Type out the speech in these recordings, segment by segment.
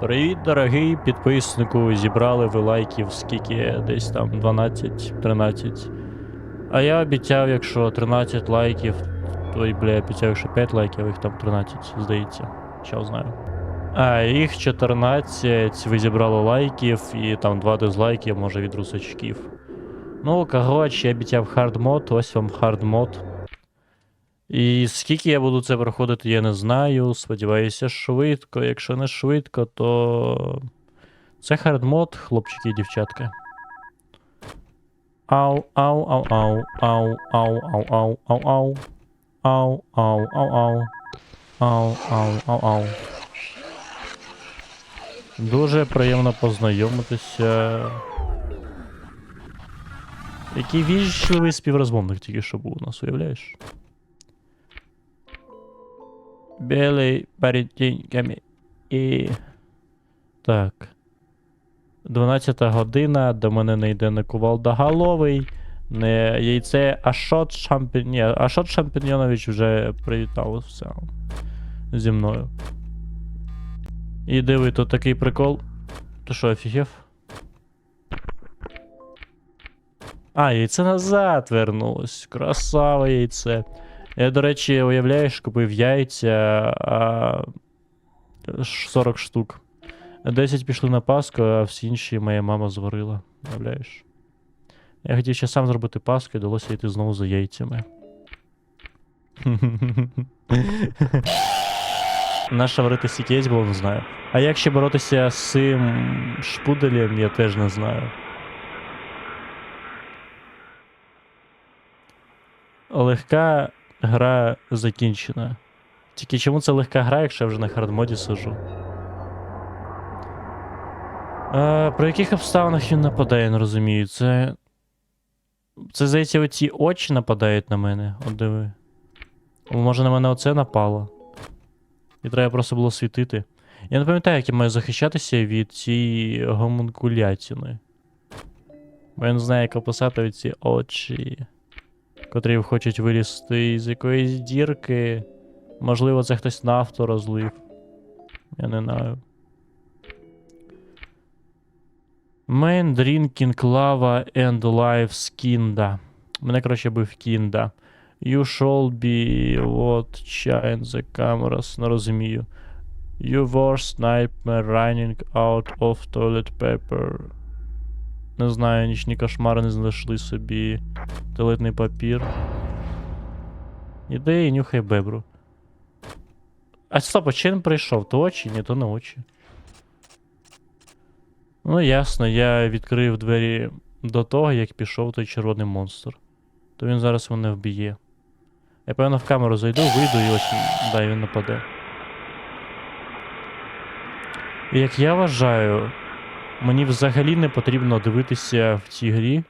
Привіт, дорогий підписнику. Зібрали ви лайків скільки десь там 12-13. А я обіцяв, якщо 13 лайків, то й бля, обіцяв, що 5 лайків, їх там 13, здається. Щас знаю. А, їх 14, ви зібрали лайків, і там 2 дизлайків, може від русачків. Ну, коротше, я обіцяв хардмод, ось вам хардмод. І скільки я буду це проходити, я не знаю. Сподіваюся, швидко. Якщо не швидко, то. Це хардмод, хлопчики і дівчатка. Ау, ау, ау, ау, ау, ау, ау, ау, ау, ау. Ау, ау, ау, ау. Ау, ау, ау, ау. Дуже приємно познайомитися. Який вічливий співрозмовник тільки що був у нас, уявляєш? Білий перед тіньками. І. Так. 12 година, до мене не йде не кувалдоголовий, не яйце Ашот Шампінь... Ашот Шампіньонович вже привітався зі мною. І диви, тут такий прикол. Ти що, офігев? А, яйце назад вернулось. Красава яйце. Я, до речі, уявляєш, купив яйця а, ш- 40 штук. 10 пішли на Пасху, а всі інші моя мама зварила. Уявляєш? Я хотів ще сам зробити Пасху, і довелося йти знову за яйцями. Наша варити яєць було, не знаю. А як ще боротися з цим шпуделем, я теж не знаю. Легка гра закінчена. Тільки чому це легка гра, якщо я вже на хардмоді сижу? А, при яких обставинах він нападає, я не розумію. Це. Це, здається, оці очі нападають на мене. От диви. Може на мене оце напало. І треба просто було світити. Я не пам'ятаю, як я маю захищатися від цієї гомункулятіни. Бо я не знаю, як описати ці очі котрі хочуть вилізти з якоїсь дірки. Можливо, це хтось нафту розлив. Я не знаю. Main drinking lava and life skinda. Мене, коротше, бив кінда. You shall be what shine the cameras. Не розумію. You worst nightmare running out of toilet paper. Не знаю, нічні кошмари не знайшли собі туалетний папір. Іди і нюхай бебру. А стоп, а чи він прийшов? То очі? Ні, то не очі. Ну, ясно, я відкрив двері до того, як пішов той червоний монстр. То він зараз мене вб'є. Я певно в камеру зайду, вийду і ось дай він нападе. І як я вважаю, мені взагалі не потрібно дивитися в цій грі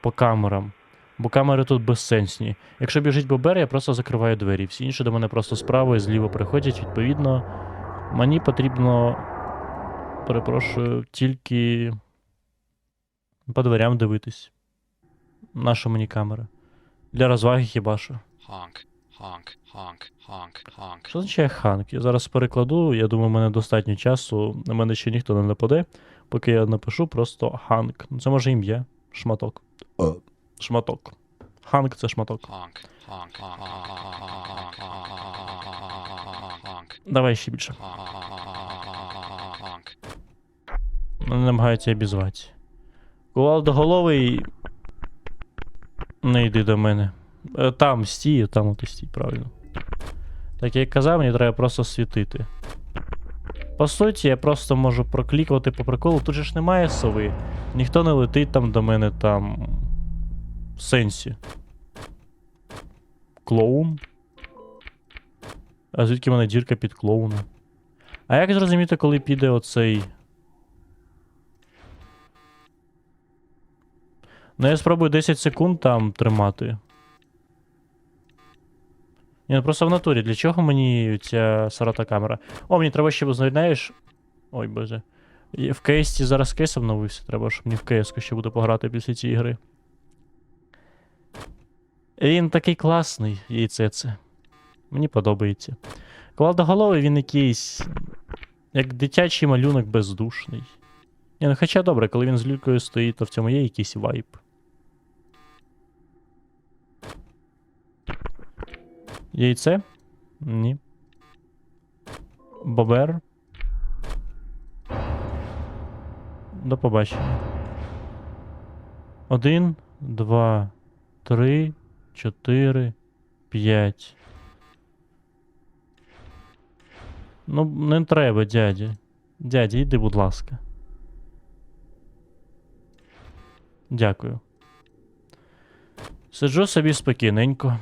по камерам. Бо камери тут безсенсні. Якщо біжить бобер, я просто закриваю двері. Всі інші до мене просто справа і зліва приходять. Відповідно, мені потрібно. Перепрошую, тільки по дверям дивитись. Наша мені камера. Для розваги хіба що. Honk, honk, honk, honk, honk. Що означає ханк? Я зараз перекладу, я думаю, в мене достатньо часу. На мене ще ніхто не нападе. Поки я напишу просто ханк. Ну, Це може ім'я. Шматок. Шматок. Ханк це шматок. Honk, Давай ще більше. honk. Вони намагаються обізвати. Кувалдоголовий. Не йди до мене. Е, Там стій, там от стій, правильно. Так як казав, мені треба просто світити. По суті, я просто можу проклікувати по приколу. Тут же ж немає сови. Ніхто не летить там до мене там. В сенсі. Клоун. А звідки в мене дірка під клоуна? А як зрозуміти, коли піде оцей. Ну, я спробую 10 секунд там тримати. Ні, ну просто в натурі. Для чого мені ця сорота камера? О, мені треба ще, знаєш. Ой, боже. В кейсі зараз кейс обновився. Треба, щоб мені в кейску ще буде пограти після цієї гри. Він такий класний, яйце це. Мені подобається. Квалдоголовий він якийсь. Як дитячий малюнок бездушний. Ні, ну хоча добре, коли він з люлькою стоїть, то в цьому є якийсь вайб. Яйце? Ні. Бобер. До побачення. Один, два, три, чотири, п'ять. Ну, не треба, дядя. Дядя, йди, будь ласка. Дякую. Сиджу собі спокійненько.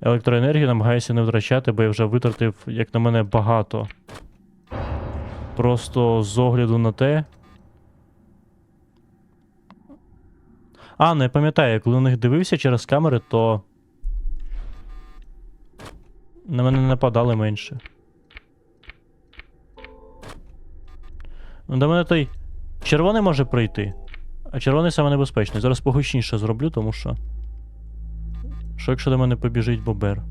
Електроенергію намагаюся не втрачати, бо я вже витратив, як на мене, багато. Просто з огляду на те. А, не пам'ятаю, я коли на них дивився через камери, то. На мене не нападали менше. Ну, до мене той червоний може прийти. А червоний саме небезпечний. Зараз погучніше зроблю, тому що. Що якщо до мене побіжить бобер?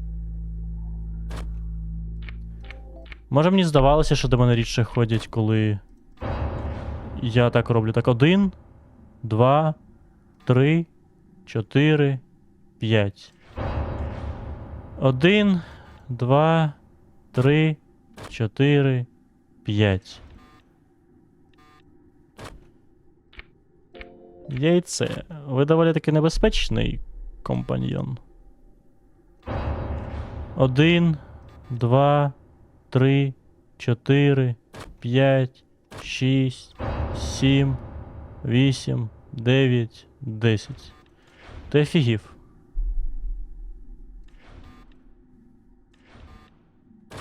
Може мені здавалося, що до мене рідше ходять, коли. Я так роблю. Так, один, два, три, чотири, п'ять. Один, два, три, чотири, п'ять. Яйце. Ви доволі таки небезпечний компаньйон. Один, два, три, чотири, п'ять, шість, сім, вісім, дев'ять, десять. Ти офігів.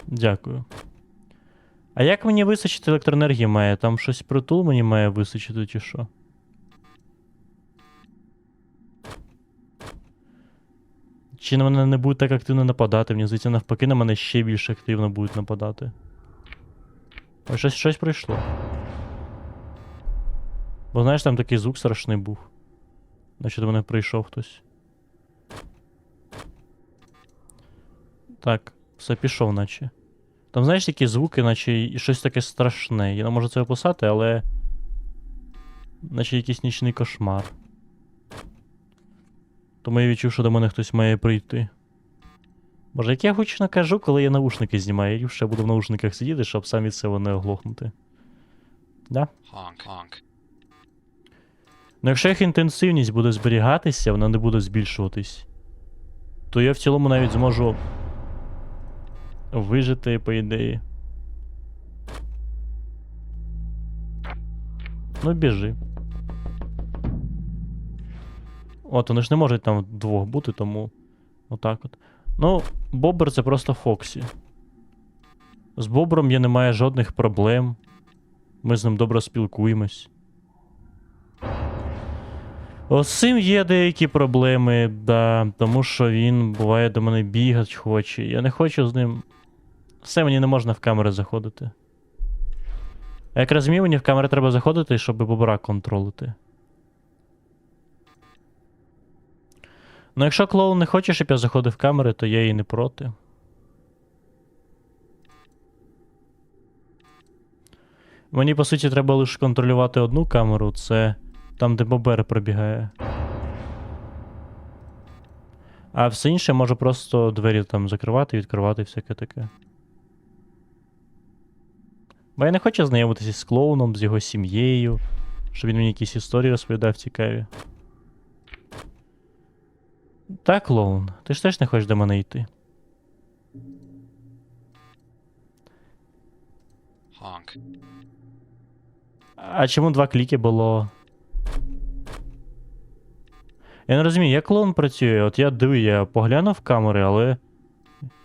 Дякую. А як мені височити електроенергії має? Там щось притул мені має височити чи що? Чи на мене не будуть так активно нападати? Мені здається, навпаки, на мене ще більше активно будуть нападати. Ось щось, щось прийшло. Бо знаєш, там такий звук страшний був. Наче до мене прийшов хтось. Так, все пішов, наче. Там, знаєш, такі звуки, наче і щось таке страшне. Я не можу це описати, але. Наче якийсь нічний кошмар. Тому я відчув, що до мене хтось має прийти. Боже, як я гучно кажу, коли я наушники знімаю, я ще буду в наушниках сидіти, щоб сам від себе не оглохнути. Да? Honk, honk. Ну, якщо їх інтенсивність буде зберігатися, вона не буде збільшуватись, то я в цілому навіть зможу вижити, по ідеї. Ну, біжи. От, вони ж не можуть там вдвох бути, тому. Отак от. Ну, Бобер це просто Фоксі. З Бобром я не маю жодних проблем. Ми з ним добре спілкуємось. От з цим є деякі проблеми, да, тому що він буває до мене бігати хоче. Я не хочу з ним. Все, мені не можна в камери заходити. Як розумію, мені в камери треба заходити, щоб бобра контролити. Ну, якщо клоун не хоче, щоб я заходив в камери, то я і не проти. Мені, по суті, треба лише контролювати одну камеру, це там, де бобер пробігає. А все інше можу просто двері там закривати, відкривати, всяке таке. Бо я не хочу знайомитися з клоуном, з його сім'єю, щоб він мені якісь історії розповідав цікаві. Так, клоун, ти ж теж не хочеш до мене йти. Honk. А чому два кліки було? Я не розумію, як клоун працює. От я диви, я поглянув в камери, але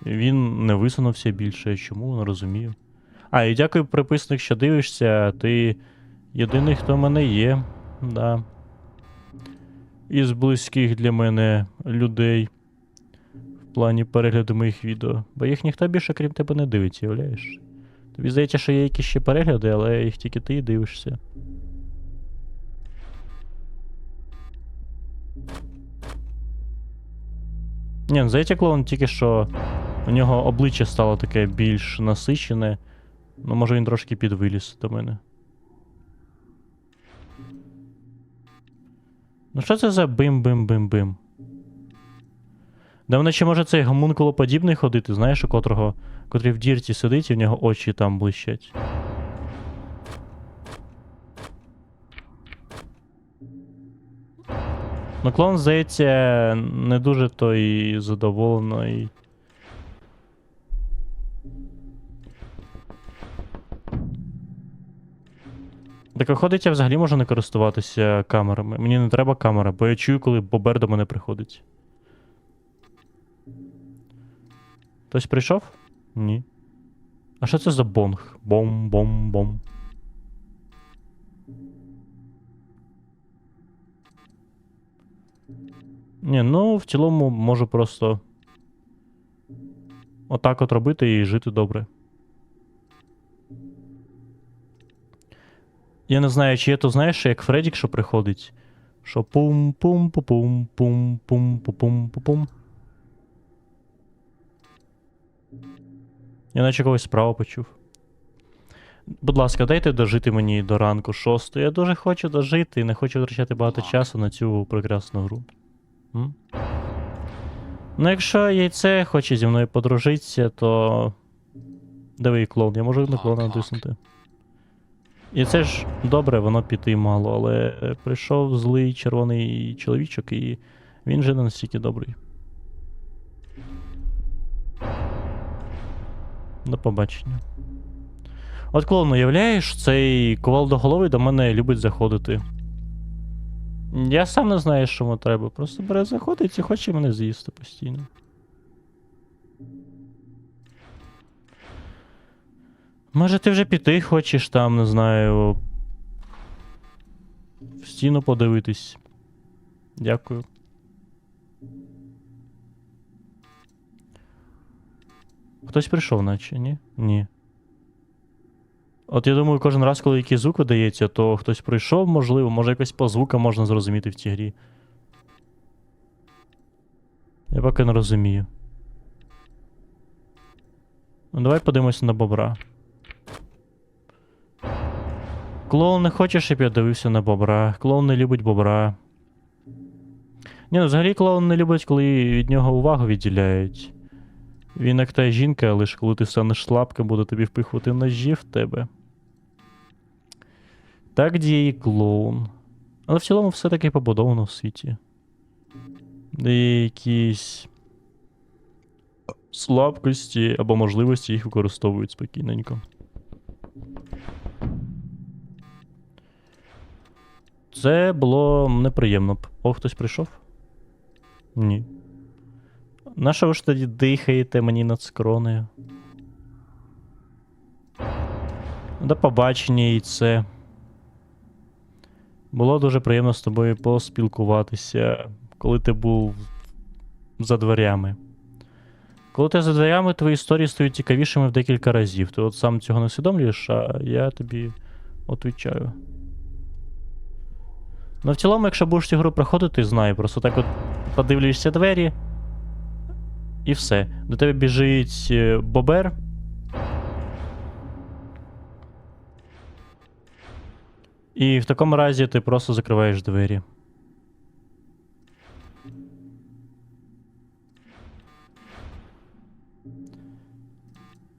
він не висунувся більше. Чому? Не розумію. А, і дякую, приписник, що дивишся. Ти єдиний, хто в мене є. Да. Із близьких для мене людей. В плані перегляду моїх відео. Бо їх ніхто більше, крім тебе, не дивиться, уявляєш? Тобі здається, що є якісь ще перегляди, але їх тільки ти і дивишся. Ні, ну здається, клоун тільки що У нього обличчя стало таке більш насичене. Ну, може він трошки підвиліз до мене. Ну що це за бим-бим-бим-бим? Да мене ще може цей гомункулоподібний ходити, знаєш, у котрого, котрий в дірці сидить і в нього очі там блищать. Ну, клон, здається, не дуже той і Так виходить, я взагалі можу не користуватися камерами. Мені не треба камера, бо я чую, коли бобер до мене приходить. Хтось прийшов? Ні. А що це за бонг? Бом-бом-бом. Ні, ну в цілому можу просто отак от робити і жити добре. Я не знаю, чи є то знаєш, що як Фредік, що приходить. Що пум пум пу пум пум пум пу пум пу пум Я наче когось справа почув. Будь ласка, дайте дожити мені до ранку шостої. Я дуже хочу дожити і не хочу втрачати багато часу на цю прекрасну гру. М? Ну, якщо яйце хоче зі мною подружитися, то. Диви, клоун, я можу на так. натиснути. І це ж добре, воно піти мало, але прийшов злий червоний чоловічок, і він же не настільки добрий. До побачення. От клоун, уявляєш, цей ковалдоголовий до мене любить заходити. Я сам не знаю, що йому треба. Просто бере заходить і хоче мене з'їсти постійно. Може, ти вже піти хочеш там, не знаю. В стіну подивитись. Дякую. Хтось прийшов, наче, ні? Ні. От я думаю, кожен раз, коли якийсь звук видається, то хтось прийшов, можливо, може якось по звукам можна зрозуміти в цій грі. Я поки не розумію. Ну, давай подивимося на бобра. Клоун не хоче, щоб я дивився на бобра. Клоун не любить бобра. Ні, ну взагалі клоун не любить, коли від нього увагу відділяють. Він як та жінка, лише коли ти станеш слабким, буде тобі впихувати ножі в тебе. Так діє клоун. Але в цілому все таки побудовано в світі. Де є якісь слабкості або можливості їх використовують спокійненько. Це було неприємно. О, хтось прийшов? Ні. На що ви ж тоді дихаєте мені над скронею? До побачення, яйце. Було дуже приємно з тобою поспілкуватися, коли ти був за дверями. Коли ти за дверями, твої історії стають цікавішими в декілька разів. Ти от сам цього не усвідомлюєш, а я тобі отвічаю. Ну, в цілому, якщо будеш цю гру проходити, знай, просто так от подивлюєшся двері. І все. До тебе біжить е, бобер. І в такому разі ти просто закриваєш двері.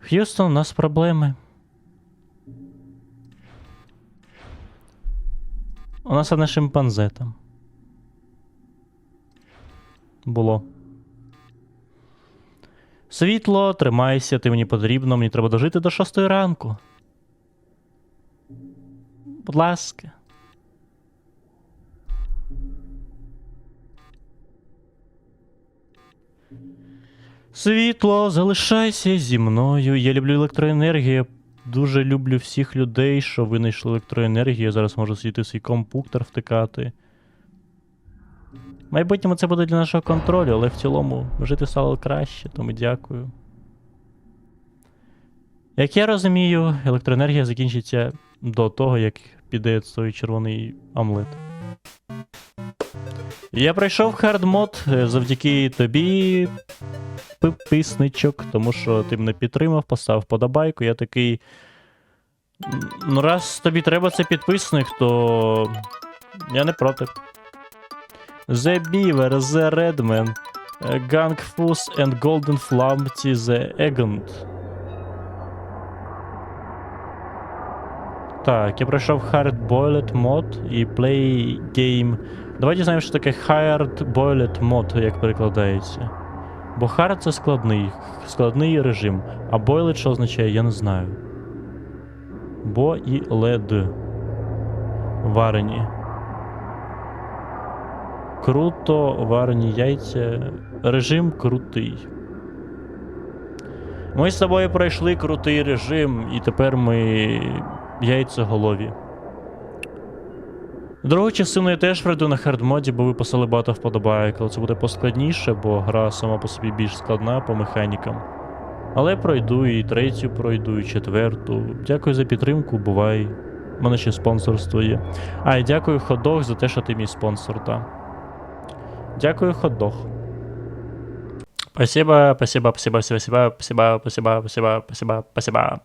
Х'юстон, у нас проблеми. У нас одне шимпанзе там. Було. Світло, тримайся, ти мені потрібно, мені треба дожити до шостої ранку. Будь ласка. Світло, залишайся зі мною. Я люблю електроенергію. Дуже люблю всіх людей, що винайшли електроенергію. Я зараз можу сидіти в свій компуктор втикати. Майбутньому це буде для нашого контролю, але в цілому жити стало краще, тому дякую. Як я розумію, електроенергія закінчиться до того, як піде той червоний омлет. Я пройшов хардмод е, завдяки тобі. Підписничок, тому що ти мене підтримав, поставив подобайку. Я такий. Ну, раз тобі треба цей підписник, то я не проти. The Beaver, The Redman, е, Gangfus and Golden Flamty The Egant. Так, я пройшов Hard Boiled Mod і Play Game. Давайте знаємо, що таке Hard Boiled Mod, як перекладається. Бо Hard це складний, складний режим, а Boiled що означає, я не знаю. Бо і лед. Варені. Круто варені яйця. Режим крутий. Ми з тобою пройшли крутий режим, і тепер ми яйцеголові. Другу частину я теж пройду на хардмоді, бо виписали багато вподобайок, але це буде поскладніше, бо гра сама по собі більш складна по механікам. Але пройду і третю пройду, і четверту. Дякую за підтримку, бувай. У мене ще спонсорство є. А, і дякую Ходох за те, що ти мій спонсор, так. Дякую, Ходох. Спасибо, спасибо, спасибо, спасибо, спасибо, спасибо, спасибо, спасибо.